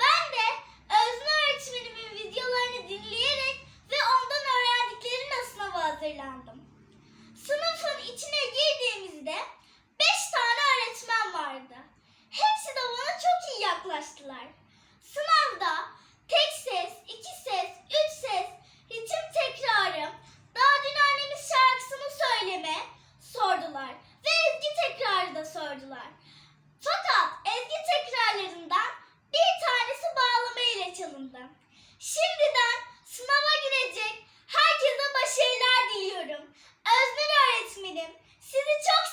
Ben de Özne öğretmenimin videolarını dinleyerek ve ondan öğrendiklerimle sınava hazırlandım. Sınıfın içine girdiğimizde 5 tane öğretmen vardı. Hepsi de bana çok iyi yaklaştılar. Sınavda tek ses, iki ses, üç ses, ritim tekrarı, daha dün annemin şarkısını söyleme sordular ve ezgi tekrarı da sordular. Şimdiden sınava girecek herkese başarılar diliyorum. Öznur öğretmenim sizi çok